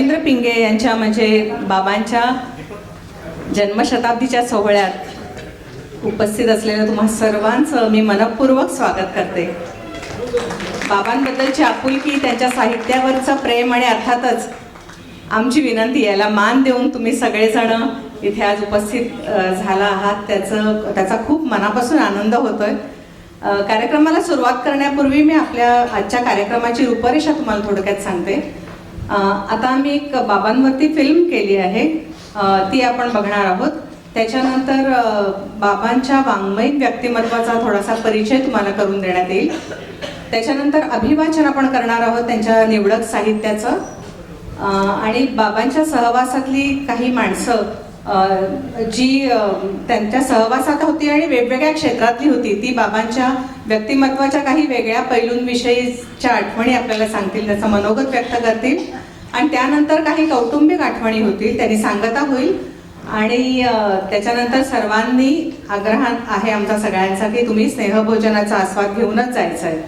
रवींद्र पिंगे यांच्या म्हणजे बाबांच्या जन्मशताब्दीच्या सोहळ्यात उपस्थित असलेल्या तुम्हा सर्वांचं मी मनपूर्वक स्वागत करते. बाबांबद्दलची आपुलकी त्यांच्या साहित्यावरचं प्रेम आणि अर्थातच आमची विनंती याला मान देऊन तुम्ही सगळेजण इथे आज उपस्थित झाला आहात. त्याचं त्याचा खूप मनापासून आनंद होतोय. कार्यक्रमाला सुरुवात करण्यापूर्वी मी आपल्या आजच्या कार्यक्रमाची रूपरेषा तुम्हाला थोडक्यात सांगते. आता आम्ही एक बाबांवरती फिल्म केली आहे. ती आपण बघणार आहोत. त्याच्यानंतर बाबांच्या वाङ्मयिक व्यक्तिमत्वाचा थोडासा परिचय तुम्हाला करून देण्यात येईल. त्याच्यानंतर अभिवाचन आपण करणार आहोत त्यांच्या निवडक साहित्याचं. आणि बाबांच्या सहवासातली काही माणसं जी त्यांच्या सहवासात होती आणि वेगवेगळ्या क्षेत्रातली होती ती बाबांच्या व्यक्तिमत्वाच्या काही वेगळ्या पैलूंविषयीच्या आठवणी आपल्याला सांगतील त्याचं मनोगत व्यक्त करतील. आणि त्यानंतर काही कौटुंबिक आठवणी होतील त्यांनी सांगता होईल. आणि त्याच्यानंतर सर्वांनी आग्रह आहे आमचा सगळ्यांचा की तुम्ही स्नेहभोजनाचा आस्वाद घेऊनच जायचं आहे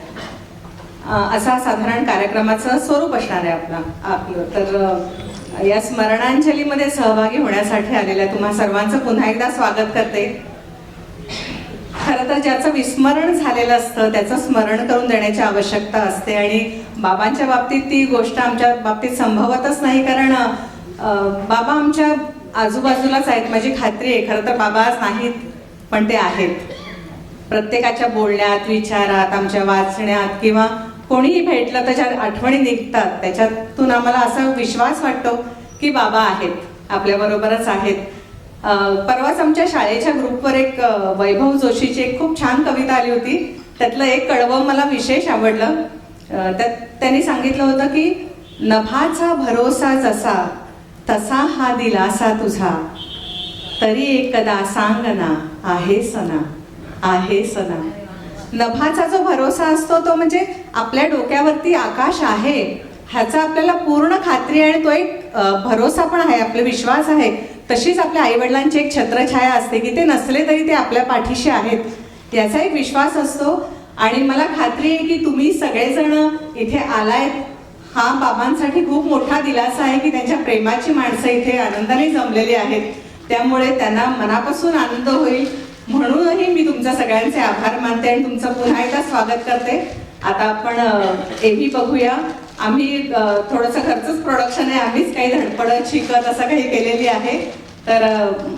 असा साधारण कार्यक्रमाचं स्वरूप असणार आहे आपला आपलं. तर या स्मरणांजलीमध्ये सहभागी होण्यासाठी आलेल्या तुम्हा सर्वांचं पुन्हा एकदा स्वागत करते. खरं तर ज्याचं विस्मरण झालेलं असतं त्याचं स्मरण करून देण्याची आवश्यकता असते आणि बाबांच्या बाबतीत ती गोष्ट आमच्या बाबतीत संभवतच नाही कारण बाबा आमच्या आजूबाजूलाच आहेत माझी खात्री आहे. खरं तर बाबा आज नाहीत पण ते आहेत. प्रत्येकाच्या बोलण्यात विचारात आमच्या वाचण्यात किंवा कोणीही भेटलं त्याच्या आठवणी निघतात त्याच्यातून आम्हाला असा विश्वास वाटतो की बाबा आहेत आपल्याबरोबरच आहेत. परवाच आमच्या शाळेच्या ग्रुपवर एक वैभव जोशीची एक खूप छान कविता आली होती. त्यातलं एक कडवं मला विशेष आवडलं. त्यात त्यांनी सांगितलं होतं की नभाचा भरोसा जसा तसा हा दिलासा तुझा. तरी एकदा सांग ना आहे सना आहे सना नभाचा जो भरोसा असतो तो म्हणजे आपल्या डोक्यावरती आकाश आहे ह्याचा आपल्याला पूर्ण खात्री आणि तो एक भरोसा पण आहे आपला विश्वास आहे. तशीच आपल्या आईवडिलांची एक छत्रछाया असते की ते नसले तरी ते आपल्या पाठीशी आहेत. याचा एक विश्वास असतो. आणि मला खात्री आहे की तुम्ही सगळेजण इथे आलायत. हा बाबांसाठी खूप मोठा दिलासा आहे की त्यांच्या प्रेमाची माणसं इथे आनंदाने जमलेली आहेत. त्यामुळे त्यांना मनापासून आनंद होईल. म्हणूनही मी तुमच्या सगळ्यांचे आभार मानते आणि तुमचं पुन्हा एकदा स्वागत करते. आता आपण हेही बघूया. आम्ही थोडंसं खर्चच प्रोडक्शन आहे. आम्हीच काही धडपडत शिकत असं काही केलेली आहे. तर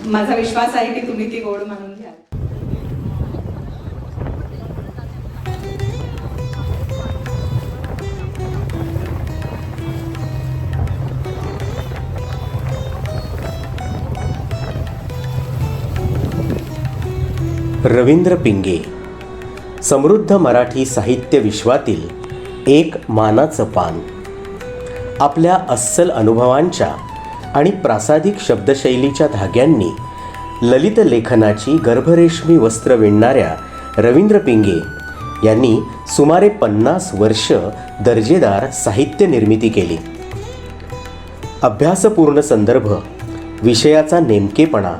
माझा विश्वास आहे की तुम्ही ती गोड मानून घ्या. रवींद्र पिंगे समृद्ध मराठी साहित्य विश्वातील एक मानाचं पान. आपल्या अस्सल अनुभवांच्या आणि प्रासादिक शब्दशैलीच्या धाग्यांनी ललित लेखनाची गर्भरेशमी वस्त्र विणणाऱ्या रवींद्र पिंगे यांनी सुमारे पन्नास वर्ष दर्जेदार साहित्य निर्मिती केली. अभ्यासपूर्ण संदर्भ विषयाचा नेमकेपणा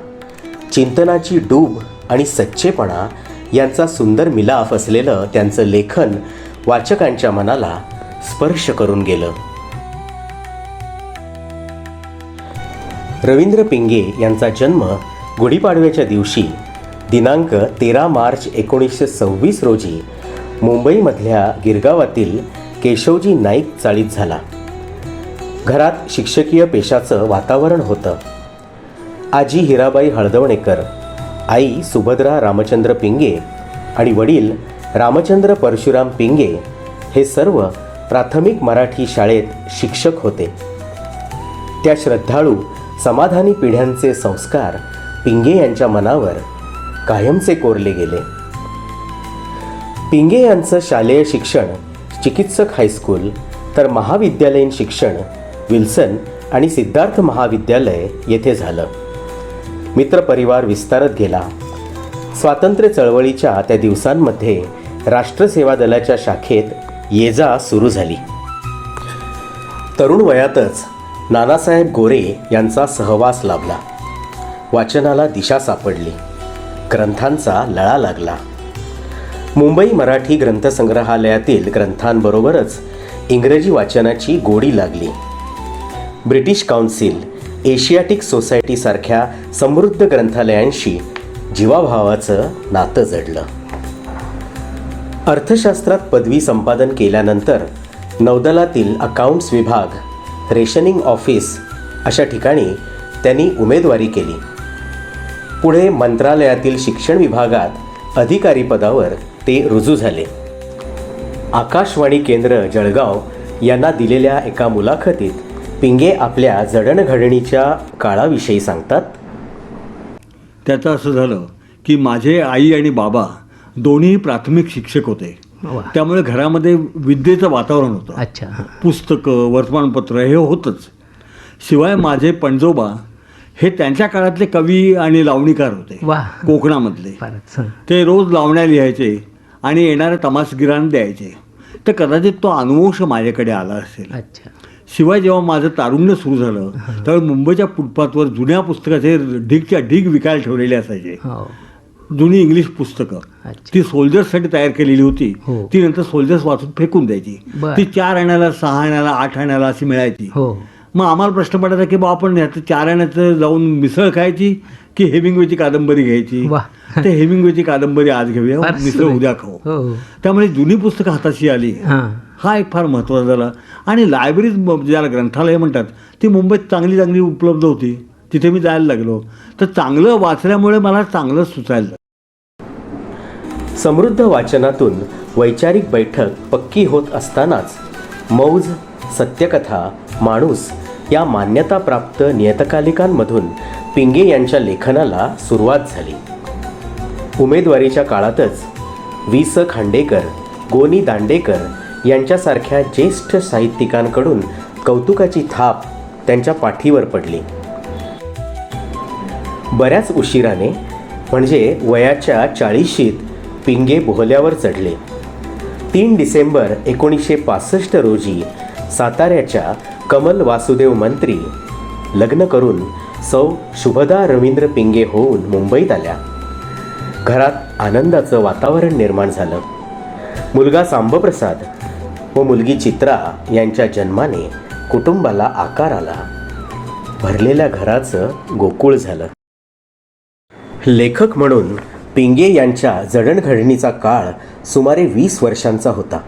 चिंतनाची डूब आणि सच्चेपणा यांचा सुंदर मिलाफ असलेलं त्यांचं लेखन वाचकांच्या मनाला स्पर्श करून गेलं. रवींद्र पिंगे यांचा जन्म गुढीपाडव्याच्या दिवशी दिनांक तेरा मार्च एकोणीसशे सव्वीस रोजी मुंबईमधल्या गिरगावातील केशवजी नाईक चाळीत झाला. घरात शिक्षकीय पेशाचं वातावरण होतं. आजी हिराबाई हळदवणेकर आई सुभद्रा रामचंद्र पिंगे आणि वडील रामचंद्र परशुराम पिंगे हे सर्व प्राथमिक मराठी शाळेत शिक्षक होते. त्या श्रद्धाळू समाधानी पिढ्यांचे संस्कार पिंगे यांच्या मनावर कायमचे कोरले गेले. पिंगे यांचं शालेय शिक्षण चिकित्सक हायस्कूल तर महाविद्यालयीन शिक्षण विल्सन आणि सिद्धार्थ महाविद्यालय येथे झालं. मित्रपरिवार विस्तारत गेला. स्वातंत्र्य चळवळीच्या त्या दिवसांमध्ये राष्ट्रसेवा दलाच्या शाखेत ये जा सुरू झाली. तरुण वयातच नानासाहेब गोरे यांचा सहवास लाभला. वाचनाला दिशा सापडली. ग्रंथांचा लळा लागला. मुंबई मराठी ग्रंथसंग्रहालयातील ग्रंथांबरोबरच इंग्रजी वाचनाची गोडी लागली. ब्रिटिश काउन्सिल एशियाटिक सोसायटीसारख्या समृद्ध ग्रंथालयांशी जीवाभावाचं नातं जडलं. अर्थशास्त्रात पदवी संपादन केल्यानंतर नौदलातील अकाउंट्स विभाग रेशनिंग ऑफिस अशा ठिकाणी त्यांनी उमेदवारी केली. पुढे मंत्रालयातील शिक्षण विभागात अधिकारी पदावर ते रुजू झाले. आकाशवाणी केंद्र जळगाव यांना दिलेल्या एका मुलाखतीत पिंगे आपल्या जडणघडणीच्या काळाविषयी सांगतात. त्याचं असं झालं की माझे आई आणि बाबा दोन्ही प्राथमिक शिक्षक होते. त्यामुळे घरामध्ये विद्येचं वातावरण होतं. अच्छा. पुस्तकं वर्तमानपत्र हे होतंच. शिवाय माझे पणजोबा हे त्यांच्या काळातले कवी आणि लावणीकार होते. वा. कोकणामधले. ते रोज लावण्या लिहायचे आणि येणाऱ्या तमासगिरांना द्यायचे. तर कदाचित तो अनुवंश माझ्याकडे आला असेल. अच्छा. शिवाय जेव्हा माझं तारुण्य सुरू झालं त्यावेळी मुंबईच्या फुटपाथवर जुन्या पुस्तकाचे ढीगच्या ढीग विकायला ठेवलेले असायचे. हो. जुनी इंग्लिश पुस्तकं. ती सोल्जर्ससाठी तयार केलेली होती. हो. ती नंतर सोल्जर्स वाचून फेकून द्यायची. ती चार आण्याला सहा आण्याला आठ आण्याला अशी मिळायची. हो. मग आम्हाला प्रश्न पडायचा की बा आपण ह्याचं चार आण्याचं जाऊन मिसळ खायची की हेमिंगवेची कादंबरी घ्यायची? वा. ते हेमिंगवेची कादंबरी आज घेऊया मिसळ. उद्या खाऊ. त्यामुळे जुनी पुस्तकं हाताशी आली. हा एक फार महत्त्वाचा झाला. आणि लायब्ररीज ज्याला ग्रंथालय म्हणतात ती मुंबईत चांगली चांगली उपलब्ध होती. तिथे मी जायला लागलो. तर चांगलं वाचल्यामुळे मला चांगलं सुचायला समृद्ध वाचनातून वैचारिक बैठक पक्की होत असतानाच मौज सत्यकथा माणूस या मान्यताप्राप्त नियतकालिकांमधून पिंगे यांच्या लेखनाला सुरुवात झाली. उमेदवारीच्या काळातच वि स खांडेकर गोनी दांडेकर यांच्यासारख्या ज्येष्ठ साहित्यिकांकडून कौतुकाची थाप त्यांच्या पाठीवर पडली. बऱ्याच उशिराने म्हणजे वयाच्या चाळीशीत पिंगे बोहल्यावर चढले. तीन डिसेंबर एकोणीसशे पासष्ट रोजी साताऱ्याच्या कमल वासुदेव मंत्री लग्न करून सौ शुभदा रवींद्र पिंगे होऊन मुंबईत आल्या. घरात आनंदाचं वातावरण निर्माण झालं. मुलगा सांबप्रसाद व मुलगी चित्रा यांच्या जन्माने कुटुंबाला आकार आला भरलेल्या घराचं गोकुळ झालं. लेखक म्हणून पिंगे यांच्या जडणघडणीचा काळ सुमारे वीस वर्षांचा होता.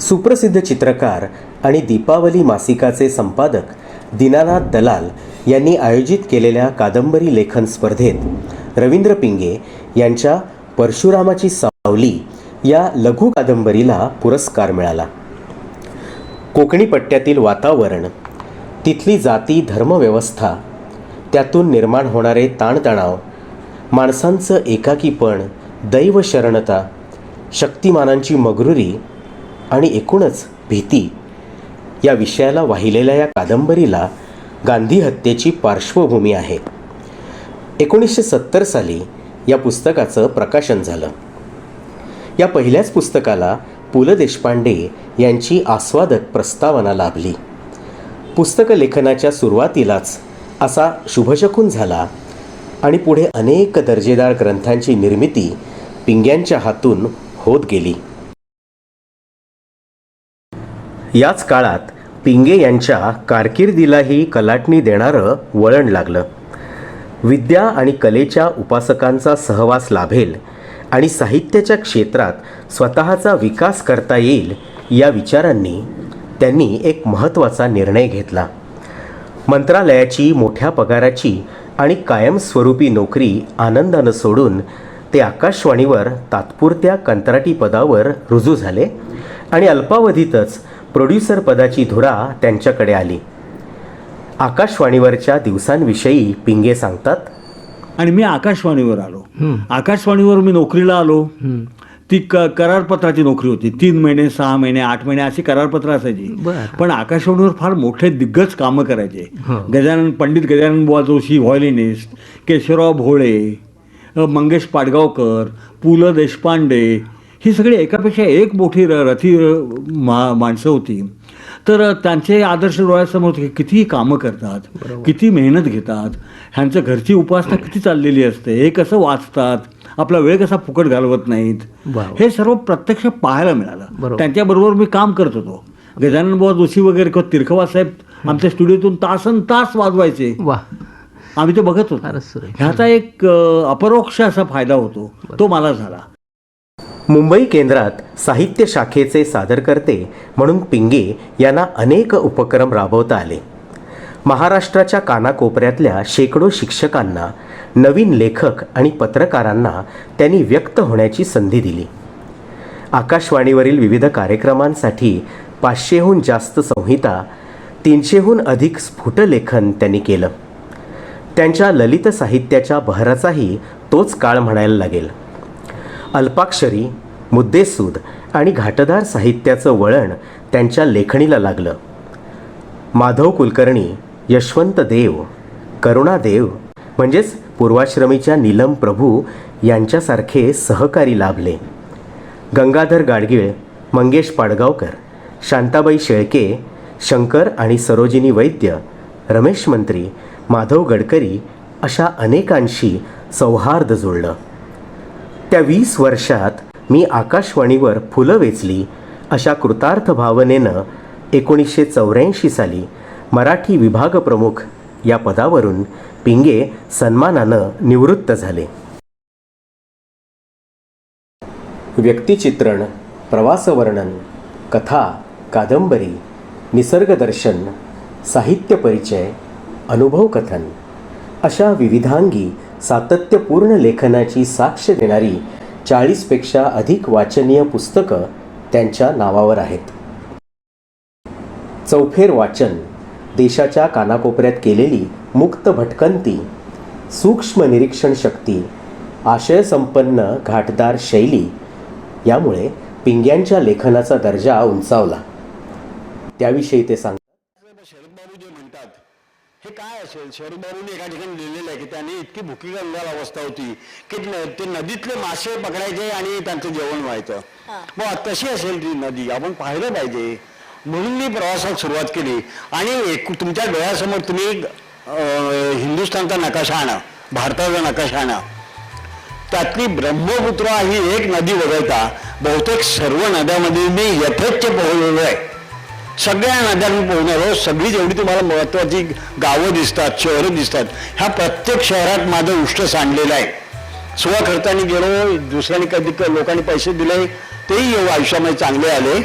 सुप्रसिद्ध चित्रकार आणि दीपावली मासिकाचे संपादक दीनानाथ दलाल यांनी आयोजित केलेल्या कादंबरी लेखन स्पर्धेत रवींद्र पिंगे यांच्या परशुरामाची सावली या लघु कादंबरीला पुरस्कार मिळाला. कोकणी पट्ट्यातील वातावरण तिथली जाती धर्मव्यवस्था त्यातून निर्माण होणारे ताणतणाव माणसांचं एकाकीपण दैवशरणता शक्तिमानांची मगरुरी आणि एकूणच भीती या विषयाला वाहिलेल्या या कादंबरीला गांधी हत्येची पार्श्वभूमी आहे. एकोणीसशे सत्तर साली या पुस्तकाचं प्रकाशन झालं. या पहिल्याच पुस्तकाला पु ल देशपांडे यांची आस्वादक प्रस्तावना लाभली. पुस्तक लेखनाच्या सुरुवातीलाच असा शुभशकून झाला आणि पुढे अनेक दर्जेदार ग्रंथांची निर्मिती पिंग्यांच्या हातून होत गेली. याच काळात पिंगे यांच्या कारकिर्दीलाही कलाटणी देणारं वळण लागलं. विद्या आणि कलेच्या उपासकांचा सहवास लाभेल आणि साहित्याच्या क्षेत्रात स्वतःचा विकास करता येईल या विचारांनी त्यांनी एक महत्त्वाचा निर्णय घेतला. मंत्रालयाची मोठ्या पगाराची आणि कायमस्वरूपी नोकरी आनंदानं सोडून ते आकाशवाणीवर तात्पुरत्या कंत्राटी पदावर रुजू झाले आणि अल्पावधीतच प्रोड्युसर पदाची धुरा त्यांच्याकडे आली. आकाशवाणीवरच्या दिवसांविषयी पिंगे सांगतात आणि मी आकाशवाणीवर आलो. आकाशवाणीवर मी नोकरीला आलो. ती क करारपत्राची नोकरी होती तीन महिने सहा महिने आठ महिने अशी करारपत्र असायची. पण आकाशवाणीवर फार मोठे दिग्गज कामं करायचे. गजानन पंडित गजानन बुवा जोशी व्हायोलिनिस्ट केशवराव भोळे मंगेश पाडगावकर पु ल देशपांडे ही सगळी एकापेक्षा एक मोठी रथी माणसं होती तर त्यांचे आदर्श डोळ्यासमोर किती कामं करतात किती मेहनत घेतात ह्यांचं घरची उपासना किती चाललेली असते हे कसं वाचतात आपला वेळ कसा फुकट घालवत नाहीत. हे सर्व प्रत्यक्ष पाहायला मिळालं. बरोबर. त्यांच्याबरोबर मी काम करत होतो. गजानन बुवा जोशी वगैरे किंवा तिरखवा साहेब आमच्या स्टुडिओतून तासन तास वाजवायचे. वा आम्ही ते बघत होतो. ह्याचा एक अपरोक्ष असा फायदा होतो. तो मला झाला. मुंबई केंद्रात साहित्य शाखेचे सादरकर्ते म्हणून पिंगे यांना अनेक उपक्रम राबवता आले. महाराष्ट्राच्या कानाकोपऱ्यातल्या शेकडो शिक्षकांना नवीन लेखक आणि पत्रकारांना त्यांनी व्यक्त होण्याची संधी दिली. आकाशवाणीवरील विविध कार्यक्रमांसाठी पाचशेहून जास्त संहिता तीनशेहून अधिक स्फुटलेखन त्यांनी केलं. त्यांच्या ललित साहित्याच्या बहराचाही तोच काळ म्हणायला लागेल. अल्पाक्षरी मुद्देसूद आणि घाटदार साहित्याचं वळण त्यांच्या लेखणीला लागलं. माधव कुलकर्णी यशवंत देव करुणादेव म्हणजेच पूर्वाश्रमीच्या नीलम प्रभू यांच्यासारखे सहकारी लाभले. गंगाधर गाडगीळ मंगेश पाडगावकर शांताबाई शेळके शंकर आणि सरोजिनी वैद्य रमेश मंत्री माधव गडकरी अशा अनेकांशी सौहार्द जुळलं. त्या वीस वर्षात मी आकाशवाणीवर फुलं वेचली. अशा कृतार्थ भावनेनं एकोणीसशे चौऱ्याऐंशी साली मराठी विभागप्रमुख या पदावरून पिंगे सन्मानानं निवृत्त झाले. व्यक्तिचित्रण प्रवासवर्णन कथा कादंबरी निसर्गदर्शन साहित्य परिचय अनुभव कथन अशा विविधांगी सातत्यपूर्ण लेखनाची साक्ष देणारी चाळीसपेक्षा अधिक वाचनीय पुस्तकं त्यांच्या नावावर आहेत. चौफेर वाचन देशाच्या कानाकोपऱ्यात केलेली मुक्त भटकंती सूक्ष्म निरीक्षण शक्ती आशयसंपन्न घाटदार शैली यामुळे पिंग्यांच्या लेखनाचा दर्जा उंचावला. त्याविषयी ते सांग हे काय असेल? शरदबाबूने एका ठिकाणी लिहिलेलं आहे की त्यांनी इतकी भुकी गंगाल अवस्था होती की ते नदीतले मासे पकडायचे आणि त्यांचं जेवण व्हायचं. मग तशी असेल ती नदी? आपण पाहिलं पाहिजे. म्हणून मी प्रवासाला सुरुवात केली. आणि एक तुमच्या डोळ्यासमोर तुम्ही हिंदुस्थानचा नकाशा आणा भारताचा नकाशा आणा त्यातली ब्रह्मपुत्रा ही एक नदी वगळता बहुतेक सर्व नद्यामध्ये मी यथेच्छ पोहलेलो आहे. सगळ्या नद्यांनी पोहणारो हो, सगळी जेवढी तुम्हाला महत्वाची गावं दिसतात शहरं दिसतात ह्या प्रत्येक शहरात माझं उष्ट सांडलेलं आहे. सोळा खर्चाने गेलो दुसऱ्याने कधी लोकांनी पैसे दिले तेही आयुष्यामध्ये चांगले आले.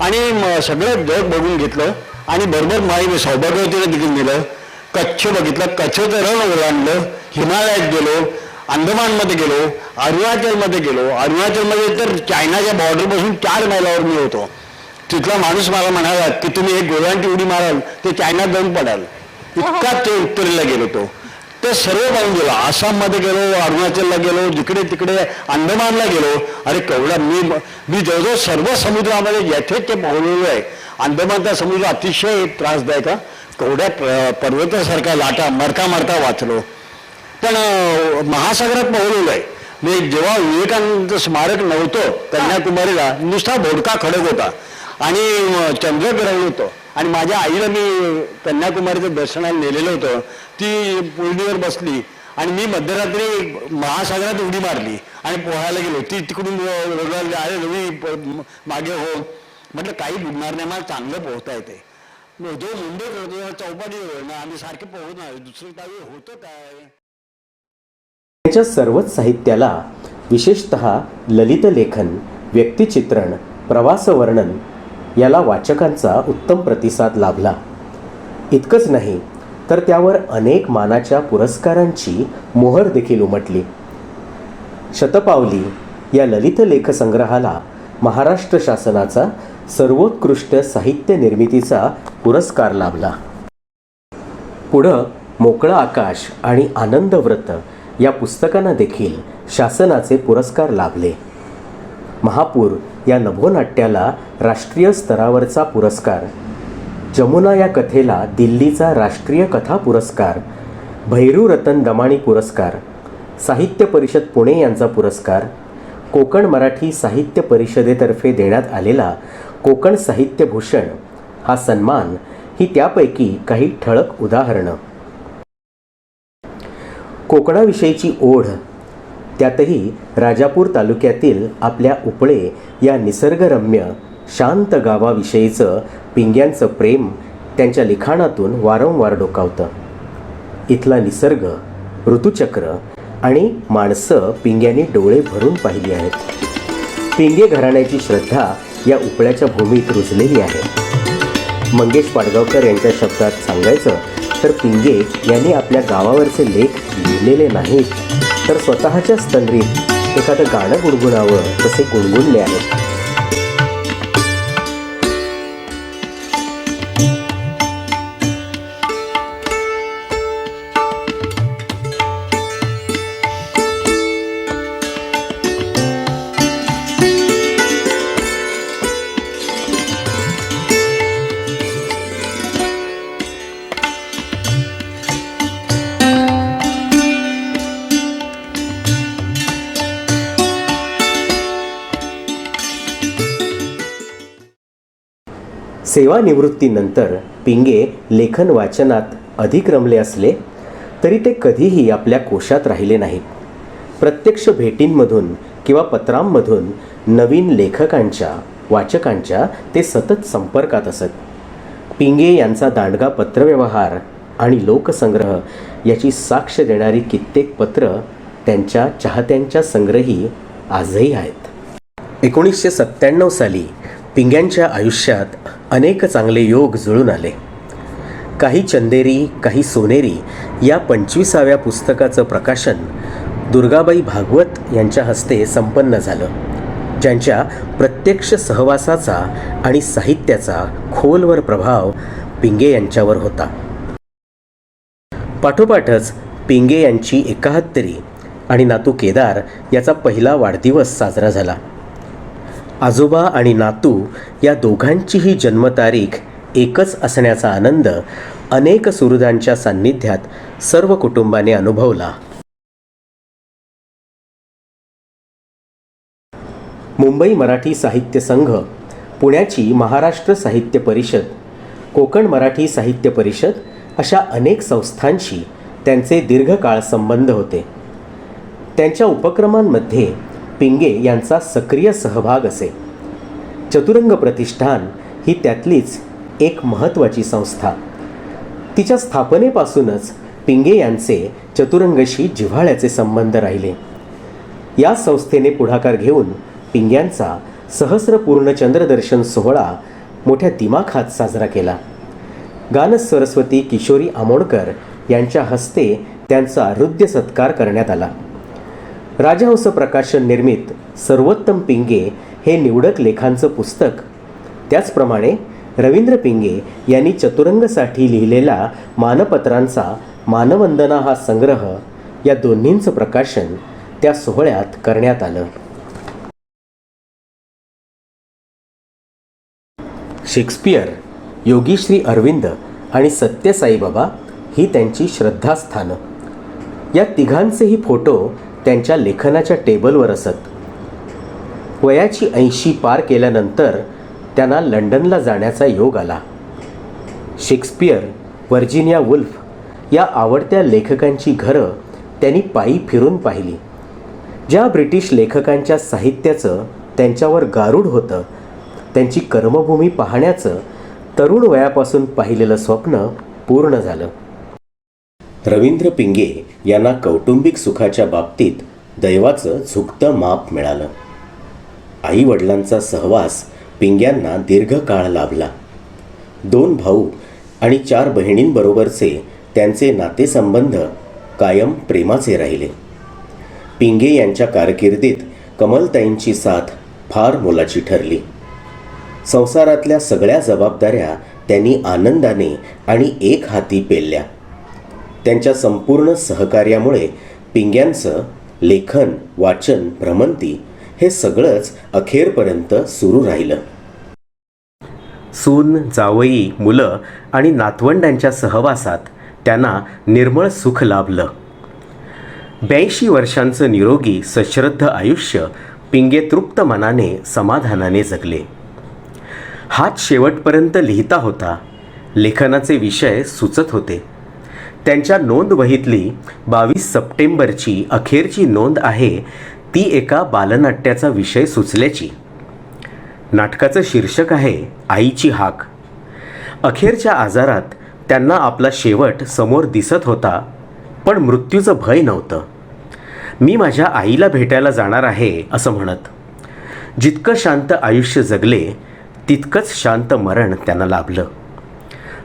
आणि मग सगळं जग बघून घेतलं आणि बरोबर माई सौभाग्यवतीला देखील दिलं कच्छ बघितलं कच्छचं रण ओलांडलं हिमालयात गेलो अंदमानमध्ये गेलो अरुणाचलमध्ये गेलो. अरुणाचलमध्ये तर चायनाच्या बॉर्डरपासून चार मैलावर मी होतो. तिथला माणूस मला म्हणाला की तुम्ही एक गोव्यांची उडी माराल ते चायनात जाऊन पडाल. इतका ते उत्तरेला गेलो तो. ते सर्व पाहून गेलो. आसाममध्ये गेलो अरुणाचलला गेलो जिकडे तिकडे अंदमानला गेलो. अरे केवढा मी मी जवळजवळ सर्व समुद्रामध्ये यथेच्छ पोहलेलो आहे. अंदमानचा समुद्र अतिशय त्रासदायक हा. केवढ्या पर्वतासारख्या लाटा मरता मरता वाचलो. पण महासागरात पोहलेलो आहे. मी जेव्हा विवेकानंद स्मारक नव्हतं कन्याकुमारीला नुसता भोडका खडक होता. आणि अं, चंद्रग्रहण होतं. आणि माझ्या आईला मी कन्याकुमारीचं दर्शनाला नेलेलं होतं. ती पुळणीवर बसली. आणि मी मध्यरात्री महासागरात उडी मारली. आणि पोहायला गेलो. ती तिकडून अं, अरे रवी मागे हो. म्हटलं काही बुडणार नाही. मला चांगलं पोहता येते जो मुंबई चौपाटी ना आम्ही सारखे पोहत नाही. काही होतं काय? त्याच्या सर्वच साहित्याला विशेषत ललित लेखन व्यक्तिचित्रण प्रवासवर्णन याला वाचकांचा उत्तम प्रतिसाद लाभला. इतकंच नाही तर त्यावर अनेक मानाच्या पुरस्कारांची मोहर देखील उमटली. शतपावली या ललित लेखसंग्रहाला महाराष्ट्र शासनाचा सर्वोत्कृष्ट साहित्य निर्मितीचा पुरस्कार लाभला. पुढं मोकळं आकाश आणि आनंदव्रत या पुस्तकांना देखील शासनाचे पुरस्कार लाभले. महापूर या नभोनाट्याला राष्ट्रीय स्तरावरचा पुरस्कार. जमुना या कथेला दिल्लीचा राष्ट्रीय कथा पुरस्कार. भैरू रतन दमाणी पुरस्कार. साहित्य परिषद पुणे यांचा पुरस्कार. कोकण मराठी साहित्य परिषदेतर्फे देण्यात आलेला कोकण साहित्य भूषण हा सन्मान ही त्यापैकी काही ठळक उदाहरणं. कोकणाविषयीची ओढ त्यातही राजापूर तालुक्यातील आपल्या उपळे या निसर्गरम्य शांत गावाविषयीचं पिंग्यांचं प्रेम त्यांच्या लिखाणातून वारंवार डोकावतं. इथला निसर्ग ऋतुचक्र आणि माणसं पिंग्यांनी डोळे भरून पाहिली आहेत. पिंगे घराण्याची श्रद्धा या उपळ्याच्या भूमीत रुजलेली आहे. मंगेश पाडगावकर यांच्या शब्दात सांगायचं तर पिंगे यांनी आपल्या गावावरचे लेख लिहिलेले नाहीत तर स्वतःच्या स्तंद्रीत एखादं गाणं गुणगुणावं तसे गुणगुणले आहेत. सेवानिवृत्तीनंतर पिंगे लेखन वाचनात अधिक रमले असले तरी ते कधीही आपल्या कोशात राहिले नाहीत. प्रत्यक्ष भेटींमधून किंवा पत्रांमधून नवीन लेखकांच्या वाचकांच्या ते सतत संपर्कात असत. पिंगे यांचा दांडगा पत्रव्यवहार आणि लोकसंग्रह याची साक्ष देणारी कित्येक पत्र त्यांच्या चाहत्यांच्या संग्रही आजही आहेत. एकोणीसशे सत्त्याण्णव साली पिंग्यांच्या आयुष्यात अनेक चांगले योग जुळून आले. काही चंदेरी काही सोनेरी या पंचवीसाव्या पुस्तकाचं प्रकाशन दुर्गाबाई भागवत यांच्या हस्ते संपन्न झालं. ज्यांच्या प्रत्यक्ष सहवासाचा आणि साहित्याचा खोलवर प्रभाव पिंगे यांच्यावर होता. पाठोपाठच पिंगे यांची एकाहत्तरी आणि नातू केदार याचा पहिला वाढदिवस साजरा झाला. आजोबा आणि नातू या दोघांचीही जन्मतारीख एकच असण्याचा आनंद अनेक सुहृदांच्या सान्निध्यात सर्व कुटुंबाने अनुभवला. मुंबई मराठी साहित्य संघ पुण्याची महाराष्ट्र साहित्य परिषद कोकण मराठी साहित्य परिषद अशा अनेक संस्थांशी त्यांचे दीर्घकाळ संबंध होते. त्यांच्या उपक्रमांमध्ये पिंगे यांचा सक्रिय सहभाग असे चतुरंग प्रतिष्ठान ही त्यातलीच एक महत्त्वाची संस्था. तिच्या स्थापनेपासूनच पिंगे यांचे चतुरंगशी जिव्हाळ्याचे संबंध राहिले. या संस्थेने पुढाकार घेऊन पिंग्यांचा सहस्रपूर्ण चंद्रदर्शन सोहळा मोठ्या दिमाखात साजरा केला. गानसरस्वती किशोरी आमोणकर यांच्या हस्ते त्यांचा हृदय सत्कार करण्यात आला. राजहंस प्रकाशन निर्मित सर्वोत्तम पिंगे हे निवडक लेखांचं पुस्तक. त्याचप्रमाणे रवींद्र पिंगे यांनी चतुरंगसाठी लिहिलेला मानपत्रांचा मानवंदना हा संग्रह या दोन्हींचं प्रकाशन त्या सोहळ्यात करण्यात आलं. शेक्सपियर योगीश्री अरविंद आणि सत्यसाईबाबा ही त्यांची श्रद्धास्थानं. या तिघांचेही फोटो त्यांच्या लेखनाच्या टेबलवर असत. वयाची ऐंशी पार केल्यानंतर त्यांना लंडनला जाण्याचा योग आला. शेक्सपियर व्हर्जिनिया वुल्फ या आवडत्या लेखकांची घरं त्यांनी पायी फिरून पाहिली. ज्या ब्रिटिश लेखकांच्या साहित्याचं त्यांच्यावर गारूड होतं त्यांची कर्मभूमी पाहण्याचं तरुण वयापासून पाहिलेलं स्वप्न पूर्ण झालं. रवींद्र पिंगे यांना कौटुंबिक सुखाच्या बाबतीत दैवाचं झुकतं माप मिळालं. आई वडिलांचा सहवास पिंग्यांना दीर्घकाळ लाभला. दोन भाऊ आणि चार बहिणींबरोबरचे त्यांचे नातेसंबंध कायम प्रेमाचे राहिले. पिंगे यांच्या कारकिर्दीत कमलताईंची साथ फार मोलाची ठरली. संसारातल्या सगळ्या जबाबदाऱ्या त्यांनी आनंदाने आणि एक हाती पेलल्या. त्यांच्या संपूर्ण सहकार्यामुळे पिंग्यांचं लेखन वाचन भ्रमंती हे सगळंच अखेरपर्यंत सुरू राहिलं. सून जावई मुलं आणि नातवंडांच्या सहवासात त्यांना निर्मळ सुख लाभलं. ब्याऐंशी वर्षांचं निरोगी सश्रद्ध आयुष्य पिंगे तृप्त मनाने समाधानाने जगले. हात शेवटपर्यंत लिहिता होता. लेखनाचे विषय सुचत होते. त्यांच्या नोंदवहीतली बावीस सप्टेंबरची अखेरची नोंद आहे ती एका बालनाट्याचा विषय सुचल्याची. नाटकाचं शीर्षक आहे आईची हाक. अखेरच्या आजारात त्यांना आपला शेवट समोर दिसत होता पण मृत्यूचं भय नव्हतं. मी माझ्या आईला भेटायला जाणार आहे असं म्हणत. जितकं शांत आयुष्य जगले तितकंच शांत मरण त्यांना लाभलं.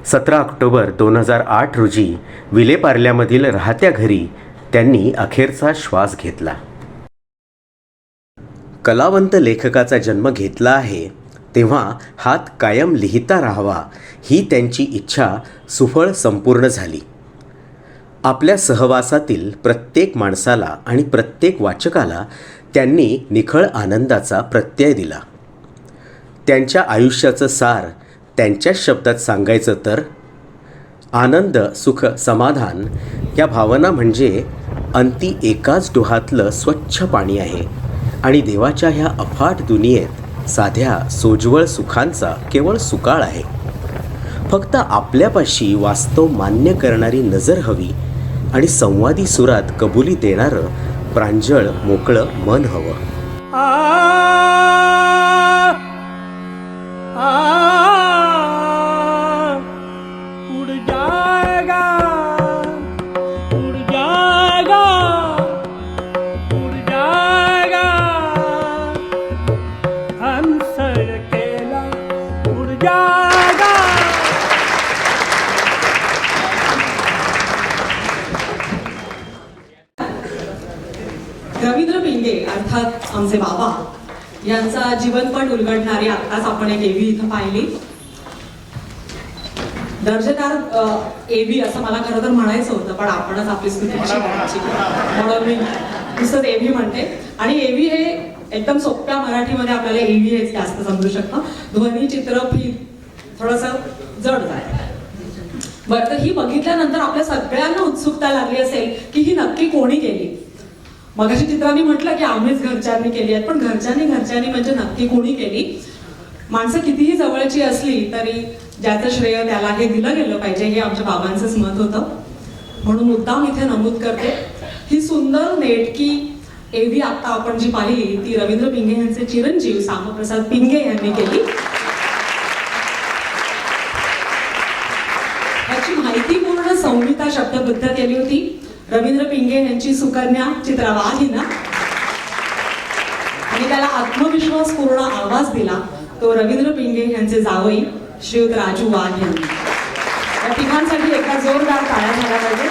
सतरा ऑक्टोबर दोन हजार आठ रोजी विलेपार्ल्यामधील राहत्या घरी त्यांनी अखेरचा श्वास घेतला. कलावंत लेखकाचा जन्म घेतला आहे तेव्हा हात कायम लिहिता राहावा ही त्यांची इच्छा सुफळ संपूर्ण झाली. आपल्या सहवासातील प्रत्येक माणसाला आणि प्रत्येक वाचकाला त्यांनी निखळ आनंदाचा प्रत्यय दिला. त्यांच्या आयुष्याचं सार त्यांच्याच शब्दात सांगायचं तर आनंद सुख समाधान या भावना म्हणजे अंती एकाच डोहातलं स्वच्छ पाणी आहे. आणि देवाच्या ह्या अफाट दुनियेत साध्या सोज्वळ सुखांचा केवळ सुकाळ आहे. फक्त आपल्यापाशी वास्तव मान्य करणारी नजर हवी आणि संवादी सुरात कबुली देणारं प्रांजळ मोकळं मन हवं. आ आमचे बाबा. यांचा जीवनपट उलगडणारी आत्ताच आपण एक एव्ही इथं पाहिली. दर्जेदार एव्ही असं मला खरं तर म्हणायचं होतं पण आपणच आपली करायची म्हणून मी नुसतं एव्ही म्हणते. आणि एव्ही हे एकदम सोप्या मराठीमध्ये आपल्याला एव्ही हेच जास्त समजू शकतं. ध्वनी चित्र फीत थोडंसं जड जाय बरं तर ही बघितल्यानंतर आपल्या सगळ्यांना उत्सुकता लागली असेल की ही नक्की कोणी केली? मगाशी चित्रांनी म्हटलं की आम्हीच घरच्यांनी केली आहेत पण घरच्यांनी घरच्यांनी म्हणजे नक्की कोणी केली? माणसं कितीही जवळची असली तरी ज्याचं श्रेय त्याला हे दिलं गेलं पाहिजे हे आमच्या बाबांचंच मत होतं. म्हणून मुद्दाम इथे नमूद करते. ही सुंदर नेटकी एव्ही आता आपण जी पाहिली ती रवींद्र पिंगे यांचे चिरंजीव सामप्रसाद पिंगे यांनी केली. याची माहितीपूर्ण संहिता शब्दबद्ध केली होती. रवींद्र पिंगे यांची सुकन्या चित्रा वाघ ना आणि त्याला आत्मविश्वास पूर्ण आवाज दिला तो रवींद्र पिंगे यांचे जावई श्रीयुत राजू वाघ यांनी. या तिघांसाठी एका जोरदार टाळ्या झाल्या पाहिजे